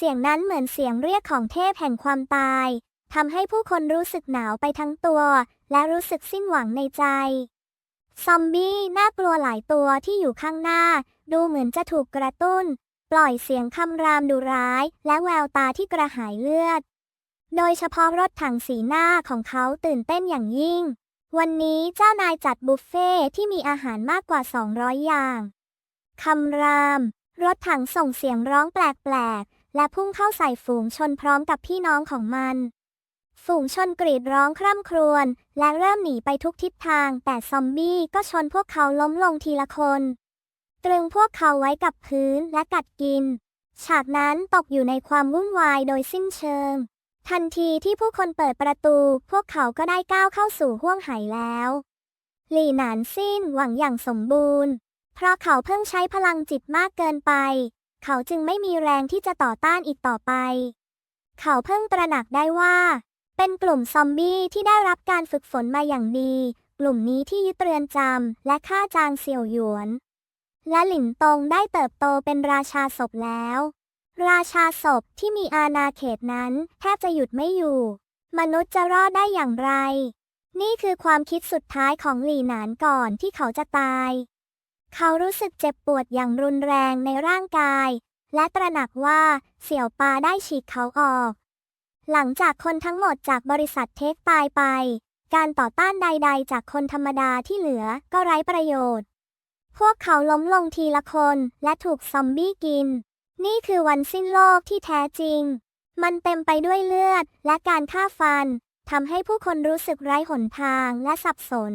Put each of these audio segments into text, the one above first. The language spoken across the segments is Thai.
เสียงนั้นเหมือนเสียงเรียกของเทพแห่งความตายทำให้ผู้คนรู้สึกหนาวไปทั้งตัว และรู้สึกสิ้นหวังในใจ ซอมบี้น่ากลัวหลายตัวที่อยู่ข้างหน้า ดูเหมือนจะถูกกระตุ้น ปล่อยเสียงคำรามดุร้าย และแววตาที่กระหายเลือด โดยเฉพาะรถถังสีหน้าของเขาตื่นเต้นอย่างยิ่ง วันนี้เจ้านายจัดบุฟเฟ่ที่มีอาหารมากกว่า 200 อย่าง คำราม รถถังส่งเสียงร้องแปลกๆ และพุ่งเข้าใส่ฝูงชนพร้อมกับพี่น้องของมัน ฝูงชนกรีดร้องคร่ำครวญและเริ่มหนีไปทุกทิศทาง แต่ซอมบี้ก็ชนพวกเขาล้มลงทีละคน ตรึงพวกเขาไว้กับพื้นและกัดกิน ฉากนั้นตกอยู่ในความวุ่นวายโดยสิ้นเชิง ทันทีที่ผู้คนเปิดประตู พวกเขาก็ได้ก้าวเข้าสู่ห้วงไหแล้วหลี่หนานสิ้นหวังอย่างสมบูรณ์ เพราะเขาเพิ่งใช้พลังจิตมากเกินไป เขาจึงไม่มีแรงที่จะต่อต้านอีกต่อไป เขาเพิ่งตระหนักได้ว่า เป็นกลุ่มซอมบี้ที่ได้รับการฝึกฝนมาอย่างดี กลุ่มนี้ที่ยึดเรือนจำและฆ่าจางเสี่ยวหยวน และหลินตงได้เติบโตเป็นราชาศพแล้ว ราชาศพที่มีอาณาเขตนั้นแทบจะหยุดไม่อยู่ มนุษย์จะรอดได้อย่างไร นี่คือความคิดสุดท้ายของหลีหนานก่อนที่เขาจะตาย เขารู้สึกเจ็บปวดอย่างรุนแรงในร่างกาย และตระหนักว่าเสี่ยวปาได้ฉีกเขาออก หลังจากคนทั้งหมดจากบริษัทเทคตายไป การต่อต้านใด ๆ จากคนธรรมดาที่เหลือก็ไร้ประโยชน์ พวกเขาล้มลงทีละคนและถูกซอมบี้กิน นี่คือวันสิ้นโลกที่แท้จริง มันเต็มไปด้วยเลือดและการฆ่าฟันทำให้ผู้คนรู้สึกไร้หนทางและสับสน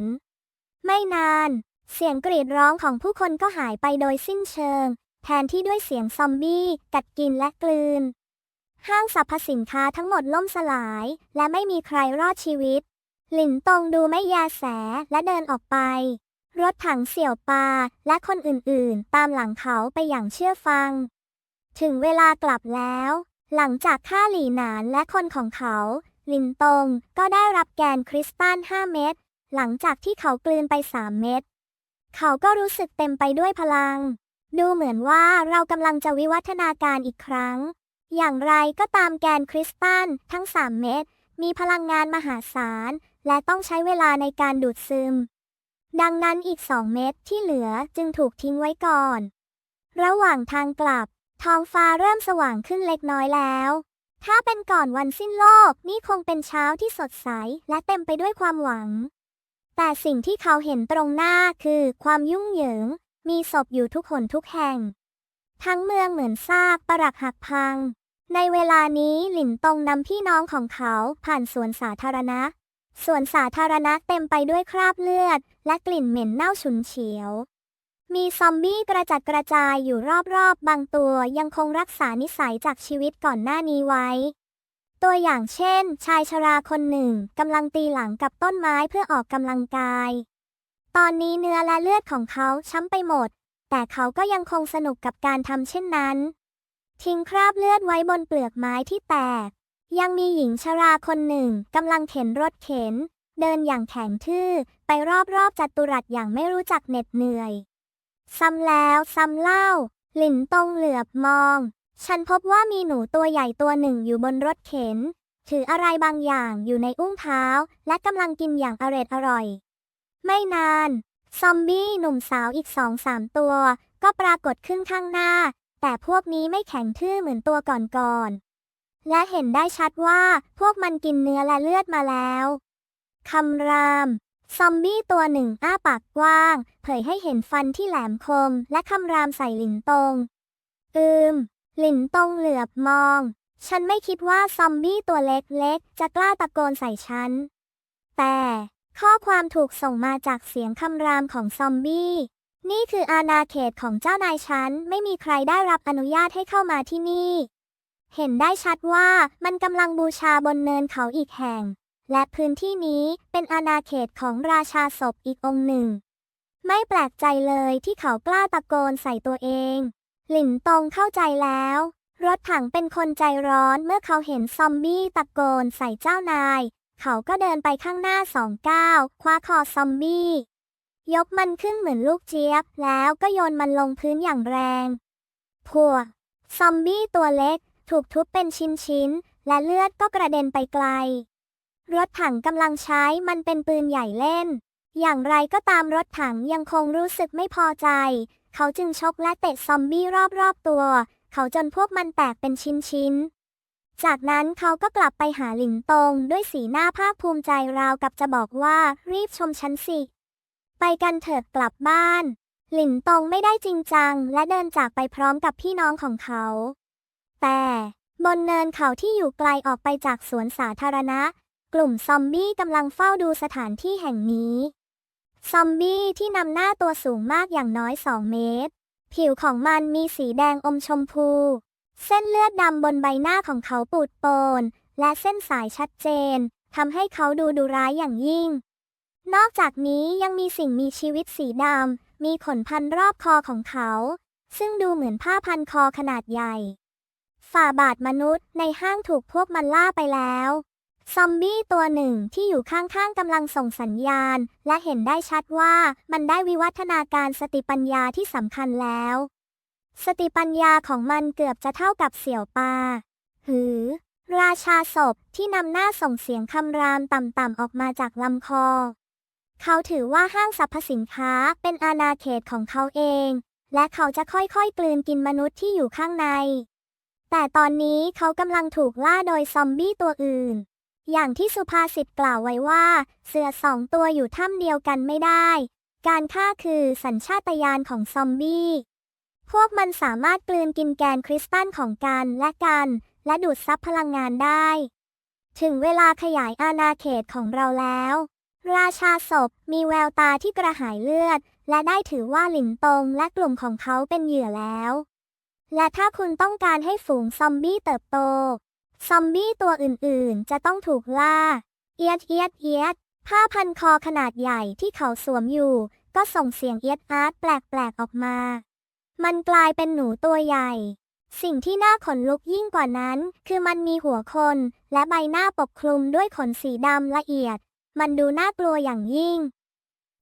ไม่นาน เสียงกรีดร้องของผู้คนก็หายไปโดยสิ้นเชิง แทนที่ด้วยเสียงซอมบี้กัดกินและกลืน ห้างสรรพสินค้าทั้งหมดล่มสลาย และไม่มีใครรอดชีวิต หลินตงดูไม่แยแสและเดินออกไป รถถังเสี่ยวปาและคนอื่นๆ ตามหลังเขาไปอย่างเชื่อฟัง ถึงเวลากลับแล้ว หลังจากฆ่าหลี่หนานและคนของเขาหลินตงก็ได้รับแกนคริสตัล5เม็ดหลังจากที่เขากลืนไป 3 เม็ด เขาก็รู้สึกเต็มไปด้วยพลัง ดูเหมือนว่าเรากำลังจะวิวัฒนาการอีกครั้ง อย่างไรก็ตามแกนคริสตัลทั้ง 3 เม็ดมีพลังงานมหาศาล และต้องใช้เวลาในการดูดซึม ดังนั้นอีก 2 เม็ดที่เหลือจึงถูกทิ้งไว้ก่อน ระหว่างทางกลับ ท้องฟ้าเริ่มสว่างขึ้นเล็กน้อยแล้ว ถ้าเป็นก่อนวันสิ้นโลกนี่คงเป็นเช้าที่สดใสและเต็มไปด้วยความหวัง แต่สิ่งที่เขาเห็นตรงหน้าคือความยุ่งเหยิง มีศพอยู่ทุกหนทุกแห่ง ทั้งเมืองเหมือนซากปรักหักพัง ในเวลานี้หลินตงนำพี่น้องของเขาผ่านสวนสาธารณะ สวนสาธารณะเต็มไปด้วยคราบเลือด และกลิ่นเหม็นเน่าฉุนเฉียว มีซอมบี้กระจัดกระจายอยู่รอบๆบางตัวยังคงรักษานิสัยจากชีวิตก่อนหน้านี้ไว้ ตัวอย่างเช่น ชายชราคนหนึ่งกำลังตีหลังกับต้นไม้เพื่อออกกำลังกาย ตอนนี้เนื้อและเลือดของเขาช้ำไปหมด แต่เขาก็ยังคงสนุกกับการทำเช่นนั้น ทิ้งคราบเลือดไว้บนเปลือกไม้ที่แตก ยังมีหญิงชราคนหนึ่งกำลังเข็นรถเข็น เดินอย่างแข็งทื่อ ไปรอบๆจัตุรัสอย่างไม่รู้จักเหน็ดเหนื่อย ซ้ำแล้วซ้ำเล่า หลินตงเหลือบมอง ฉันพบว่ามีหนูตัวใหญ่ตัวหนึ่งอยู่บนรถเข็น ถืออะไรบางอย่างอยู่ในอุ้งเท้า และกำลังกินอย่างอร็ดอร่อย ไม่นาน ซอมบี้หนุ่มสาวอีกสองสามตัว ก็ปรากฏขึ้นข้างหน้า แต่พวกนี้ไม่แข็งทื่อเหมือนตัวก่อนๆและเห็นได้ชัดว่าพวกมันกินเนื้อและเลือดมาแล้วคำราม ซอมบี้ตัวหนึ่งอ้าปากกว้าง เผยให้เห็นฟันที่แหลมคม และคำรามใส่หลินตรง อืม หลินตงเหลือบมอง ฉันไม่คิดว่าซอมบี้ตัวเล็กๆ จะกล้าตะโกนใส่ฉัน แต่ข้อความถูกส่งมาจากเสียงคำรามของซอมบี้ นี่คืออาณาเขตของเจ้านายฉัน ไม่มีใครได้รับอนุญาตให้เข้ามาที่นี่ เห็นได้ชัดว่ามันกำลังบูชาบนเนินเขาอีกแห่ง และพื้นที่นี้เป็นอาณาเขตของราชาศพอีกองค์หนึ่ง ไม่แปลกใจเลยที่เขากล้าตะโกนใส่ตัวเอง หลินตงเข้าใจแล้ว รถถังเป็นคนใจร้อนเมื่อเขาเห็นซอมบี้ตะโกนใส่เจ้านาย เขาก็เดินไปข้างหน้าสองก้าวคว้าคอซอมบี้ ยกมันขึ้นเหมือนลูกเจี๊ยบ แล้วก็โยนมันลงพื้นอย่างแรงพวกซอมบี้ตัวเล็กถูกทุบเป็นชิ้นๆ และเลือดก็กระเด็นไปไกล รถถังกำลังใช้มันเป็นปืนใหญ่เล่น อย่างไรก็ตามรถถังยังคงรู้สึกไม่พอใจ เขาจึงชกและเตะซอมบี้รอบๆตัว เขาจนพวกมันแตกเป็นชิ้นๆ จากนั้นเขาก็กลับไปหาหลินตงด้วยสีหน้าภาคภูมิใจราวกับจะบอกว่ารีบชมฉันสิ ไปกันเถิดกลับบ้าน หลินตงไม่ได้จริงจัง และเดินจากไปพร้อมกับพี่น้องของเขา แต่บนเนินเขาที่อยู่ไกลออกไปจากสวนสาธารณะ กลุ่มซอมบี้กำลังเฝ้าดูสถานที่แห่งนี้ ซอมบี้ที่นำหน้าตัวสูงมากอย่างน้อย 2 เมตร ผิวของมันมีสีแดงอมชมพู เส้นเลือดดำบนใบหน้าของเขาปูดโปน และเส้นสายชัดเจนทำให้เขาดูดุร้ายอย่างยิ่ง นอกจากนี้ยังมีสิ่งมีชีวิตสีดำมีขนพันรอบคอของเขา ซึ่งดูเหมือนผ้าพันคอขนาดใหญ่ ฝ่าบาทมนุษย์ในห้างถูกพวกมันล่าไปแล้ว ซอมบี้ตัวหนึ่งที่อยู่ข้างๆกำลังส่งสัญญาณ และเห็นได้ชัดว่ามันได้วิวัฒนาการสติปัญญาที่สำคัญแล้ว สติปัญญาของมันเกือบจะเท่ากับเสี่ยวปา หือ ราชาศพที่นำหน้าส่งเสียงคำรามต่ำๆออกมาจากลำคอ เขาถือว่าห้างสรรพสินค้าเป็นอาณาเขตของเขาเอง และเขาจะค่อยๆกลืนกินมนุษย์ที่อยู่ข้างใน แต่ตอนนี้เขากำลังถูกล่าโดยซอมบี้ตัวอื่น อย่างที่สุภาษิตกล่าวไว้ว่า เสือสองตัวอยู่ถ้ำเดียวกันไม่ได้ การฆ่าคือสัญชาตญาณของซอมบี้ พวกมันสามารถกลืนกินแกนคริสตัลของกันและกัน และดูดซับพลังงานได้ ถึงเวลาขยายอาณาเขตของเราแล้ว ราชาศพมีแววตาที่กระหายเลือด และได้ถือว่าหลินตงและกลุ่มของเขาเป็นเหยื่อแล้ว และถ้าคุณต้องการให้ฝูงซอมบี้เติบโต ซอมบี้ตัวอื่นๆ จะต้องถูกล่า เอียดเอียดเอียด ผ้าพันคอขนาดใหญ่ที่เขาสวมอยู่ ก็ส่งเสียงเอียดอาร์ตแปลกๆออกมา มันกลายเป็นหนูตัวใหญ่ สิ่งที่น่าขนลุกยิ่งกว่านั้น คือมันมีหัวคน และใบหน้าปกคลุมด้วยขนสีดำละเอียด มันดูน่ากลัวอย่างยิ่ง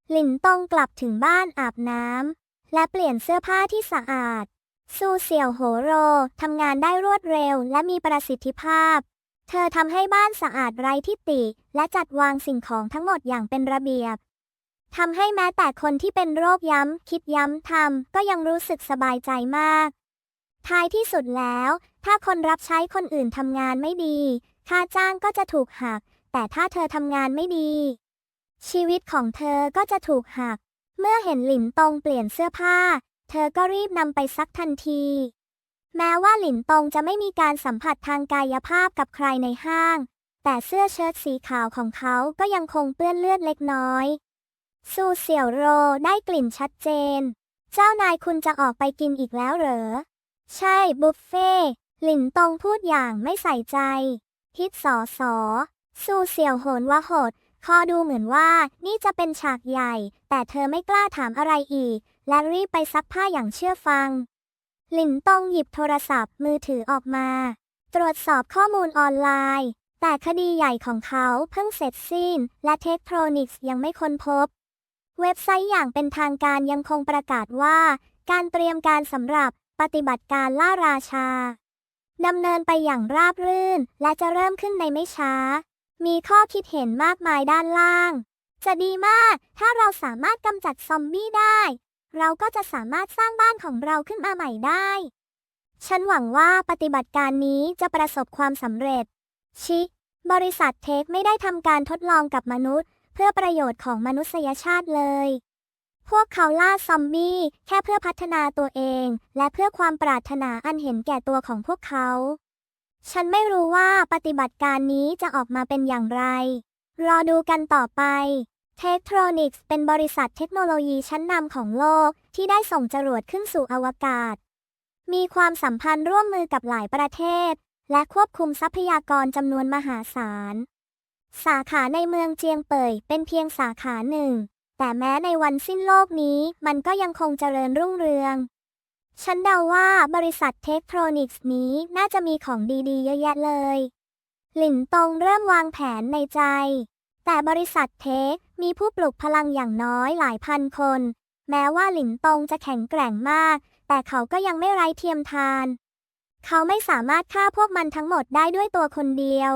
หลินตองกลับถึงบ้านอาบน้ำและเปลี่ยนเสื้อผ้าที่สะอาด ซูเสี่ยวโหโรทำงานได้รวดเร็วและมีประสิทธิภาพ เธอทำให้บ้านสะอาดไร้ที่ติ และจัดวางสิ่งของทั้งหมดอย่างเป็นระเบียบทำให้แม้แต่คนที่เป็นโรคย้ำ คิดย้ำทำก็ยังรู้สึกสบายใจมาก ท้ายที่สุดแล้ว ถ้าคนรับใช้คนอื่นทำงานไม่ดี ค่าจ้างก็จะถูกหัก แต่ถ้าเธอทำงานไม่ดี ชีวิตของเธอก็จะถูกหัก เมื่อเห็นหลินตงเปลี่ยนเสื้อผ้า เธอก็รีบนำไปซักทันที แม้ว่าหลินตงจะไม่มีการสัมผัสทางกายภาพกับใครในห้าง แต่เสื้อเชิ้ตสีขาวของเขาก็ยังคงเปื้อนเลือดเล็กน้อย ซูเสี่ยวโรได้กลิ่นชัดเจน เจ้านายคุณจะออกไปกินอีกแล้วเหรอ ใช่บุฟเฟ่หลินตงพูดอย่างไม่ใส่ใจ ฮิตสอสอซูเสี่ยวโหนว่าโหดคอดูเหมือนว่านี่จะเป็นฉากใหญ่ แต่เธอไม่กล้าถามอะไรอีกละรีบไปซักผ้าอย่างเชื่อฟัง หลินตงหยิบโทรศัพท์มือถือออกมา ตรวจสอบข้อมูลออนไลน์ แต่คดีใหญ่ของเขาเพิ่งเสร็จสิ้น และเทคโทรนิกส์ยังไม่ค้นพบ เว็บไซต์อย่างเป็นทางการยังคงประกาศว่า การเตรียมการสำหรับปฏิบัติการล่าราชาดำเนินไปอย่างราบรื่น และจะเริ่มขึ้นในไม่ช้า มีข้อคิดเห็นมากมายด้านล่าง จะดีมากถ้าเราสามารถกำจัดซอมบี้ได้ เราก็จะสามารถสร้างบ้านของเราขึ้นมาใหม่ได้ ฉันหวังว่าปฏิบัติการนี้จะประสบความสำเร็จ ชิ บริษัทเทคไม่ได้ทำการทดลองกับมนุษย์ เพื่อประโยชน์ของมนุษยชาติเลย พวกเขาล่าซอมบี้แค่เพื่อพัฒนาตัวเอง และเพื่อความปรารถนาอันเห็นแก่ตัวของพวกเขา ฉันไม่รู้ว่าปฏิบัติการนี้จะออกมาเป็นอย่างไร รอดูกันต่อไป เทคโทรนิกส์เป็นบริษัทเทคโนโลยีชั้นนำของโลก ที่ได้ส่งจรวดขึ้นสู่อวกาศ มีความสัมพันธ์ร่วมมือกับหลายประเทศ และควบคุมทรัพยากรจำนวนมหาศาล สาขาในเมืองเจียงเป่ยเป็นเพียงสาขาหนึ่ง แต่แม้ในวันสิ้นโลกนี้มันก็ยังคงเจริญรุ่งเรือง ฉันเดาว่าบริษัทเทคโทรนิกส์นี้น่าจะมีของดีๆ เยอะแยะเลย หลินตงเริ่มวางแผนในใจ แต่บริษัทเทคมีผู้ปลุกพลังอย่างน้อยหลายพันคน แม้ว่าหลินตงจะแข็งแกร่งมาก แต่เขาก็ยังไม่ไร้เทียมทาน เขาไม่สามารถฆ่าพวกมันทั้งหมดได้ด้วยตัวคนเดียว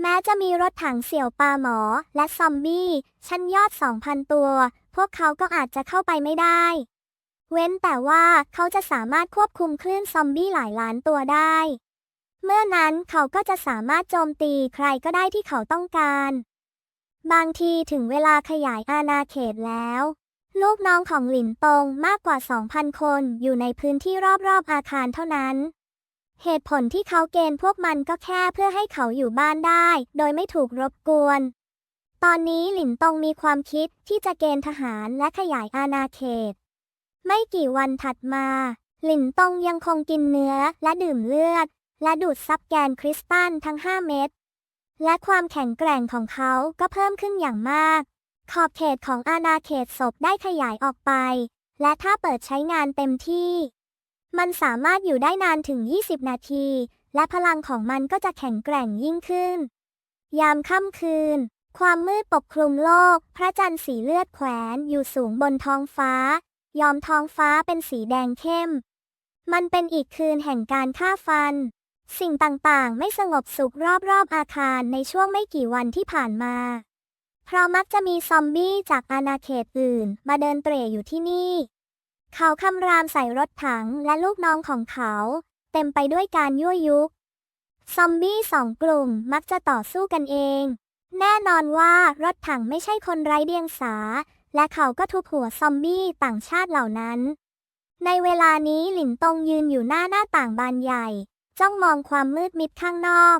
แม้จะมีรถถังเสี่ยวปาหมอและซอมบี้ชั้นยอด 2,000 ตัว พวกเขาก็อาจจะเข้าไปไม่ได้ เว้นแต่ว่าเขาจะสามารถควบคุมคลื่นซอมบี้หลายล้านตัวได้ เมื่อนั้นเขาก็จะสามารถโจมตีใครก็ได้ที่เขาต้องการ บางทีถึงเวลาขยายอาณาเขตแล้ว ลูกน้องของหลินตงมากกว่า 2,000 คนอยู่ในพื้นที่รอบๆอาคารเท่านั้น เหตุผลที่เขาเกณฑ์พวกมันก็แค่เพื่อให้เขาอยู่บ้านได้ โดยไม่ถูกรบกวน ตอนนี้หลินตงมีความคิดที่จะเกณฑ์ทหารและขยายอาณาเขต ไม่กี่วันถัดมา หลินตงยังคงกินเนื้อและดื่มเลือด และดูดซับแกนคริสตัลทั้ง 5 เม็ด และความแข็งแกร่งของเขาก็เพิ่มขึ้นอย่างมาก ขอบเขตของอาณาเขตศพได้ขยายออกไป และถ้าเปิดใช้งานเต็มที่ มันสามารถอยู่ได้นานถึง 20 นาที และพลังของมันก็จะแข็งแกร่งยิ่งขึ้น ยามค่ำคืน ความมืดปกคลุมโลก พระจันทร์สีเลือดแขวนอยู่สูงบนท้องฟ้า ยอมท้องฟ้าเป็นสีแดงเข้ม มันเป็นอีกคืนแห่งการฆ่าฟัน สิ่งต่างๆ ไม่สงบสุขรอบๆอาคารในช่วงไม่กี่วันที่ผ่านมา เพราะมักจะมีซอมบี้จากอาณาเขตอื่น มาเดินเตร่อยู่ที่นี่ เขาคำรามใส่รถถังและลูกน้องของเขา เต็มไปด้วยการยั่วยุซอมบี้สองกลุ่มมักจะต่อสู้กันเอง แน่นอนว่ารถถังไม่ใช่คนไร้เดียงสา และเขาก็ทุบหัวซอมบี้ต่างชาติเหล่านั้น ในเวลานี้หลินตงยืนอยู่หน้าหน้าต่างบานใหญ่ จ้องมองความมืดมิดข้างนอก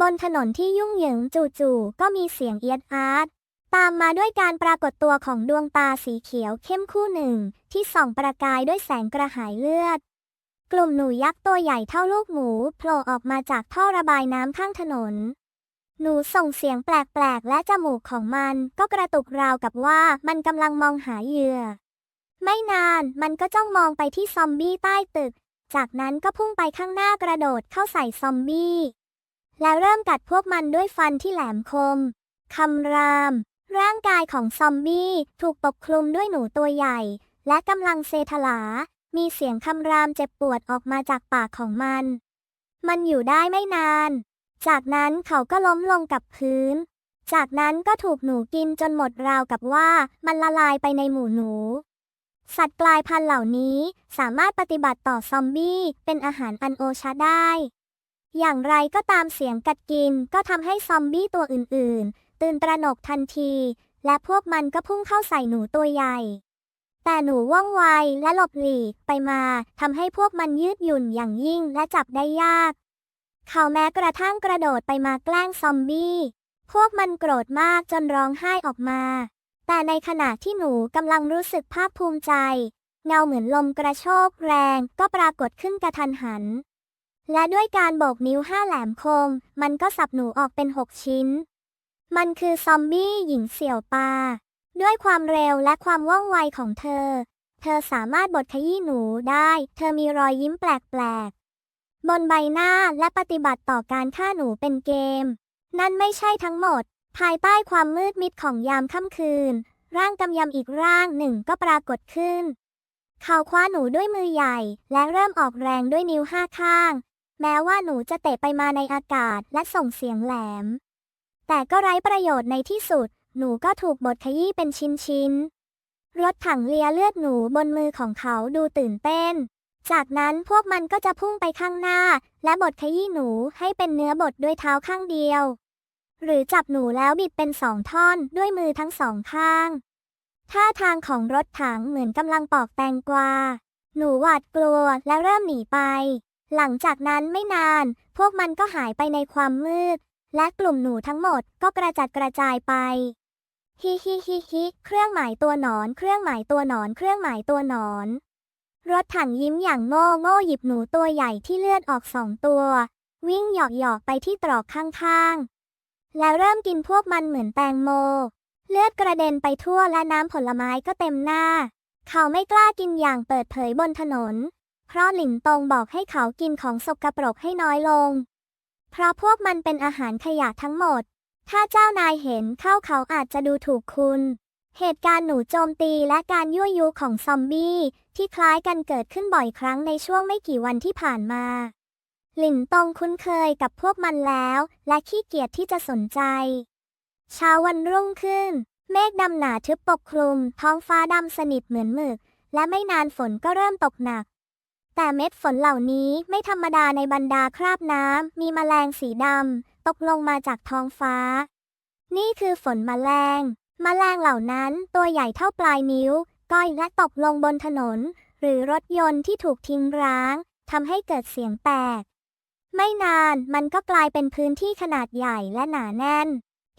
บนถนนที่ยุ่งเหยิงจู่ๆก็มีเสียงเอียดอาร์ตตามมาด้วยการปรากฏตัวของดวงตาสีเขียวเข้มคู่หนึ่ง ที่ส่องประกายด้วยแสงกระหายเลือด กลุ่มหนูยักษ์ตัวใหญ่เท่าลูกหมูโผล่ออกมาจากท่อระบายน้ำข้างถนน หนูส่งเสียงแปลกๆ และจมูกของมันก็กระตุกราวกับว่ามันกำลังมองหาเหยื่อ ไม่นานมันก็จ้องมองไปที่ซอมบี้ใต้ตึก จากนั้นก็พุ่งไปข้างหน้ากระโดดเข้าใส่ซอมบี้ แล้วเริ่มกัดพวกมันด้วยฟันที่แหลมคม คำราม ร่างกายของซอมบี้ถูกปกคลุมด้วยหนูตัวใหญ่ และกำลังเซทลา มีเสียงคำรามเจ็บปวดออกมาจากปากของมัน มันอยู่ได้ไม่นาน จากนั้นเขาก็ล้มลงกับพื้น จากนั้นก็ถูกหนูกินจนหมดราวกับว่ามันละลายไปในหมู่หนู สัตว์กลายพันธุ์เหล่านี้สามารถปฏิบัติต่อซอมบี้เป็นอาหารอันโอชะได้ อย่างไรก็ตามเสียงกัดกินก็ทำให้ซอมบี้ตัวอื่น ๆ ตื่นตระหนกทันที และพวกมันก็พุ่งเข้าใส่หนูตัวใหญ่ แต่หนูว่องไวและหลบหลีกไปมาทำให้พวกมันยืดหยุ่นอย่างยิ่งและจับได้ยาก เขาแม้กระทั่งกระโดดไปมาแกล้งซอมบี้ พวกมันโกรธมากจนร้องไห้ออกมา แต่ในขณะที่หนูกำลังรู้สึกภาคภูมิใจ เงาเหมือนลมกระโชกแรงก็ปรากฏขึ้นกระทันหัน และด้วยการโบกนิ้วห้าแหลมคม มันก็สับหนูออกเป็นหกชิ้น มันคือซอมบี้หญิงเสี่ยวปา ด้วยความเร็วและความว่องไวของเธอ เธอสามารถบดขยี้หนูได้ เธอมีรอยยิ้มแปลกๆ บนใบหน้าและปฏิบัติต่อการฆ่าหนูเป็นเกม นั่นไม่ใช่ทั้งหมด ภายใต้ความมืดมิดของยามค่ำคืน ร่างกำยำอีกร่างหนึ่งก็ปรากฏขึ้น เขาคว้าหนูด้วยมือใหญ่ และเริ่มออกแรงด้วยนิ้วห้าข้าง แม้ว่าหนูจะเตะไปมาในอากาศและส่งเสียงแหลม แต่ก็ไร้ประโยชน์ในที่สุด หนูก็ถูกบดขยี้เป็นชิ้นๆรถถังเลียเลือดหนูบนมือของเขาดูตื่นเต้น จากนั้นพวกมันก็จะพุ่งไปข้างหน้า และบดขยี้หนูให้เป็นเนื้อบดด้วยเท้าข้างเดียว หรือจับหนูแล้วบิดเป็นสองท่อนด้วยมือทั้งสองข้าง ท่าทางของรถถังเหมือนกำลังปอกแตงกวา หนูหวาดกลัวและเริ่มหนีไป หลังจากนั้นไม่นาน พวกมันก็หายไปในความมืด และกลุ่มหนูทั้งหมดก็กระจัดกระจายไป ฮิฮิฮิฮิเครื่องหมายตัวหนอน เครื่องหมายตัวหนอน เครื่องหมายตัวหนอน รถถังยิ้มอย่างโง่โง่หยิบหนูตัวใหญ่ที่เลือดออกสองตัว วิ่งหยอกหยอกไปที่ตรอกข้างๆ แล้วเริ่มกินพวกมันเหมือนแตงโม เลือดกระเด็นไปทั่วและน้ำผลไม้ก็เต็มหน้า เขาไม่กล้ากินอย่างเปิดเผยบนถนน เพราะหลินตงบอกให้เขากินของสกปรกให้น้อยลง เพราะพวกมันเป็นอาหารขยะทั้งหมด ถ้าเจ้านายเห็นเข้าเขาอาจจะดูถูกคุณ เหตุการณ์หนูโจมตีและการยั่วยุของซอมบี้ที่คล้ายกันเกิดขึ้นบ่อยครั้งในช่วงไม่กี่วันที่ผ่านมา หลินตงคุ้นเคยกับพวกมันแล้ว และขี้เกียจที่จะสนใจ เช้าวันรุ่งขึ้น เมฆดำหนาทึบปกคลุม ท้องฟ้าดำสนิทเหมือนหมึก และไม่นานฝนก็เริ่มตกหนัก แต่เม็ดฝนเหล่านี้ไม่ธรรมดาในบรรดาคราบน้ำมีแมลงสีดำตกลงมาจากท้องฟ้า นี่คือฝนแมลงแมลงเหล่านั้นตัวใหญ่เท่าปลายนิ้ว ก้อยและตกลงบนถนน หรือรถยนต์ที่ถูกทิ้งร้างทำให้เกิดเสียงแตก ไม่นานมันก็กลายเป็นพื้นที่ขนาดใหญ่และหนาแน่น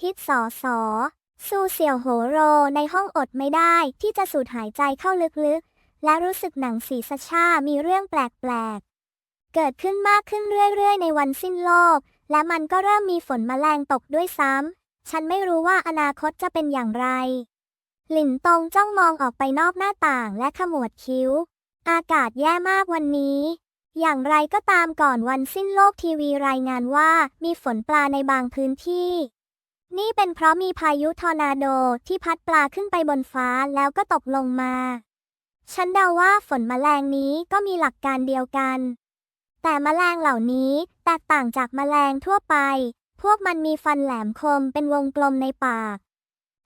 ฮิตสอสอซูเสี่ยวโหโรในห้องอดไม่ได้ที่จะสูดหายใจเข้าลึกๆ และรู้สึกหนังสีสชามีเรื่องแปลกๆ เกิดขึ้นมากขึ้นเรื่อยๆ ในวันสิ้นโลก และมันก็เริ่มมีฝนมแมลงตกด้วยซ้ำ ฉันไม่รู้ว่าอนาคตจะเป็นอย่างไร หลินตงจ้องมองออกไปนอกหน้าต่างและขมวดคิ้ว อากาศแย่มากวันนี้ อย่างไรก็ตามก่อนวันสิ้นโลกทีวีรายงานว่ามีฝนปลาในบางพื้นที่ นี่เป็นเพราะมีพายุทอร์นาโดที่พัดปลาขึ้นไปบนฟ้าแล้วก็ตกลงมา ฉันเดาว่าฝนแมลงนี้ก็มีหลักการเดียวกัน แต่แมลงเหล่านี้แตกต่างจากแมลงทั่วไป พวกมันมีฟันแหลมคมเป็นวงกลมในปาก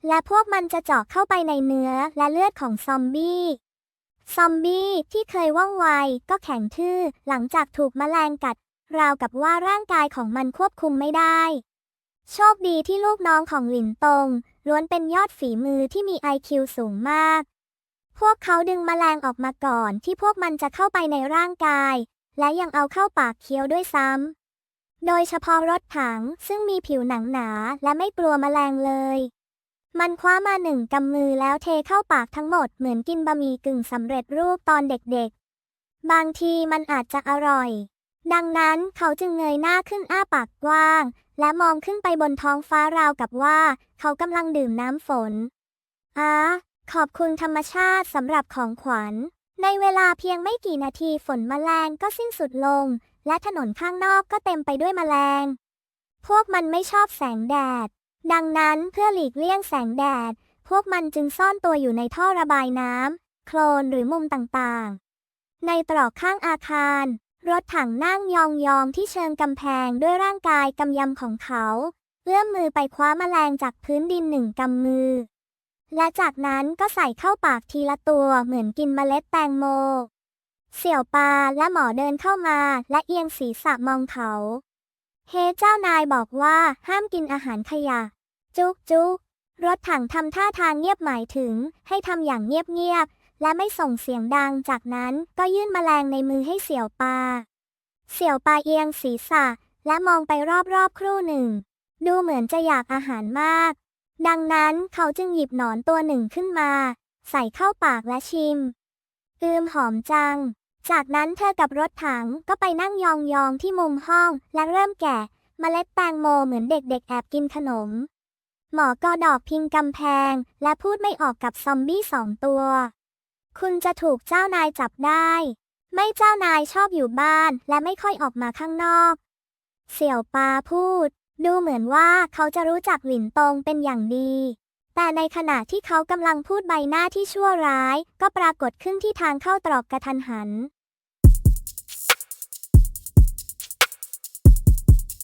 และพวกมันจะเจาะเข้าไปในเนื้อและเลือดของซอมบี้ ซอมบี้ที่เคยว่องไวก็แข็งทื่อหลังจากถูกแมลงกัด ราวกับว่าร่างกายของมันควบคุมไม่ได้ โชคดีที่ลูกน้องของหลินตงล้วนเป็นยอดฝีมือที่มี IQ สูงมาก พวกเขาดึงแมลงออกมาก่อนที่พวกมันจะเข้าไปในร่างกาย และยังเอาเข้าปากเคี้ยวด้วยซ้ำโดยเฉพาะรถถังซึ่งมีผิวหนังหนาและไม่กลัวแมลงเลย มันคว้ามาหนึ่งกำมือแล้วเทเข้าปากทั้งหมดเหมือนกินบะหมี่กึ่งสำเร็จรูปตอนเด็กๆ บางทีมันอาจจะอร่อย ดังนั้นเขาจึงเงยหน้าขึ้นอ้าปากกว้าง และมองขึ้นไปบนท้องฟ้าราวกับว่า เขากำลังดื่มน้ำฝนอ่าขอบคุณธรรมชาติสำหรับของขวัญ ในเวลาเพียงไม่กี่นาทีฝนแมลงก็สิ้นสุดลง และถนนข้างนอกก็เต็มไปด้วยแมลง พวกมันไม่ชอบแสงแดด ดังนั้นเพื่อหลีกเลี่ยงแสงแดด พวกมันจึงซ่อนตัวอยู่ในท่อระบายน้ำ โคลนหรือมุมต่างๆ ในตรอกข้างอาคาร รถถังนั่งยองๆที่เชิงกำแพงด้วยร่างกายกำยำของเขา เอื้อมมือไปคว้าแมลงจากพื้นดินหนึ่งกำมือ และจากนั้นก็ใส่เข้าปากทีละตัวเหมือนกินเมล็ดแตงโม เสี่ยวปาและหมอเดินเข้ามาและเอียงศีรษะมองเขา เฮเจ้านายบอกว่าห้ามกินอาหารขยะ จุกจุกรถถังทำท่าทางเงียบหมายถึง ให้ทำอย่างเงียบๆและไม่ส่งเสียงดังจากนั้นก็ยื่นแมลงในมือให้เสี่ยวปา เสี่ยวปาเอียงศีรษะ และมองไปรอบๆครู่หนึ่ง ดูเหมือนจะอยากอาหารมาก ดังนั้นเขาจึงหยิบหนอนตัวหนึ่งขึ้นมา ใส่เข้าปากและชิม อืมหอมจัง จากนั้นเธอกับรถถังก็ไปนั่งยองๆที่มุมห้องและเริ่มแกะเมล็ดแตงโมเหมือนเด็กๆแอบกินขนม หมอก็ดอกพิงกำแพง และพูดไม่ออกกับซอมบี้สองตัว คุณจะถูกเจ้านายจับได้ ไม่เจ้านายชอบอยู่บ้านและไม่ค่อยออกมาข้างนอก เสี่ยวปาพูด ดูเหมือนว่าเขาจะรู้จักหลินตงเป็นอย่างดี แต่ในขณะที่เขากำลังพูดใบหน้าที่ชั่วร้าย ก็ปรากฏขึ้นที่ทางเข้าตรอกกระทันหัน